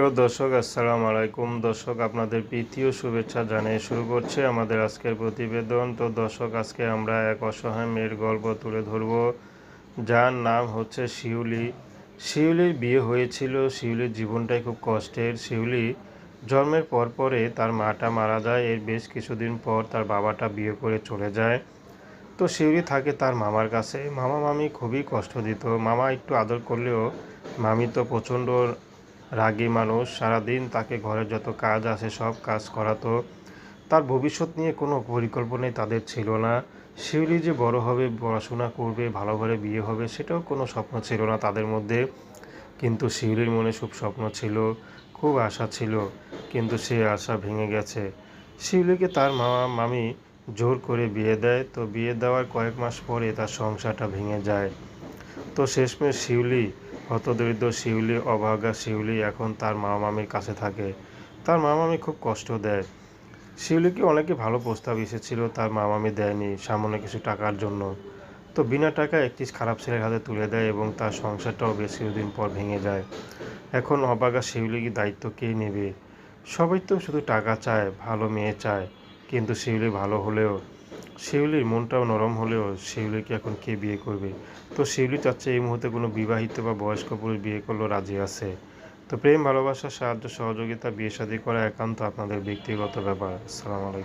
প্রিয় দর্শক, আসসালামু আলাইকুম। দর্শক, আপনাদের প্রীতি ও শুভেচ্ছা জানিয়ে শুরু করছে আমাদের আজকের প্রতিবেদন। তো দর্শক, আজকে আমরা এক অসহায় মেয়ের গল্প তুলে ধরব, যার নাম হচ্ছে শিউলি। শিউলির বিয়ে হয়েছিল, শিউলির জীবনটাই খুব কষ্টের। শিউলি জন্মের পর পরে তার মাটা মারা যায়। এর বেশ কিছুদিন পর তার বাবাটা বিয়ে করে চলে যায়। তো শিউলি থাকে তার মামার কাছে। মামা মামি খুবই কষ্ট দিত। মামা একটু আদর করলেও মামি তো প্রচণ্ড রাগী মানুষ, সারাদিন তাকে ঘরের যত কাজ আছে সব কাজ করাতো। তার ভবিষ্যৎ নিয়ে কোনো পরিকল্পনাই তাদের ছিল না। শিউলি যে বড় হবে, পড়াশোনা করবে, ভালো ঘরে বিয়ে হবে, সেটাও কোনো স্বপ্ন ছিল না তাদের মধ্যে। কিন্তু শিউলির মনে খুব স্বপ্ন ছিল, খুব আশা ছিল, কিন্তু সে আশা ভেঙে গেছে। শিউলিকে তার মামা মামি জোর করে বিয়ে দেয়, তো বিয়ে দেওয়ার কয়েক মাস পরে তার সংসারটা ভেঙে যায়। তো শেষমেশ শিউলি হতদরিদ্র শিউলি, অভাগা শিউলি এখন তার মা মামির কাছে থাকে। তার মা মামি খুব কষ্ট দেয়। শিউলিকে অনেকে ভালো প্রস্তাব এসেছিল, তার মা মামি দেয়নি সামান্য কিছু টাকার জন্য। তো বিনা টাকায় একটি খারাপ ছেলের হাতে তুলে দেয় এবং তার সংসারটাও বেশ কিছুদিন পর ভেঙে যায়। এখন অবাগা শিউলিকে দায়িত্ব কে নেবে? সবাই তো শুধু টাকা চায়, ভালো মেয়ে চায়, কিন্তু শিউলি ভালো হলেও শিউলির মনটাও নরম হলেও শিউলিকে এখন কে বিয়ে করবে? তো শিউলি চাচ্ছে এই মুহূর্তে কোনো বিবাহিত বা বয়স্ক পুরুষ বিয়ে করলেও রাজি আছে। তো প্রেম, ভালোবাসা, সাহায্য, সহযোগিতা বিয়ে শাদী করা একান্ত আপনাদের ব্যক্তিগত ব্যাপার। আসসালামু আলাইকুম।